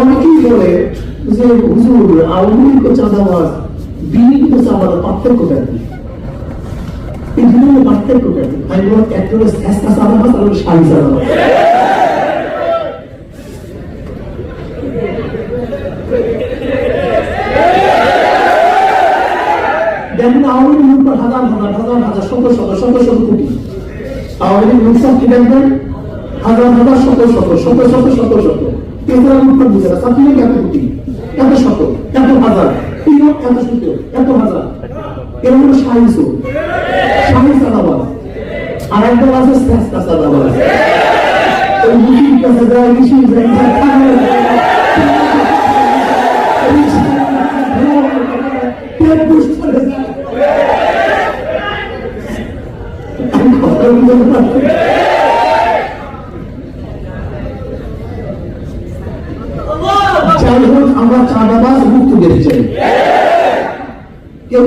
অনেকেই বলে যে হুজুর আওয়ামী লীগ চাঁদাবাজ বিএনপি চাঁদাবাজ পার্থক্যটা কি এই দুজনের পার্থক্যটা কি আমি বললাম হাজার হাজার হাজার হাজার, শত শত শত শত কোটি। আওয়ামী লীগ হাজার হাজার, শত শত শত শত শত শত। এছাড়া বুঝে না ছাত্রী লীগ এত কোটি এত শত এত হাজার এত শত এত হাজার এর হলো সাহিত্য সাহিত্য চাঁদাবাজ আর একদল আছে শ্রেষ্ঠ চাঁদাবাজ ওই মুখির কাছে যায় বেশি যায় পেট হোক আমরা চাঁদাবাস মুক্ত দেখতে চাই।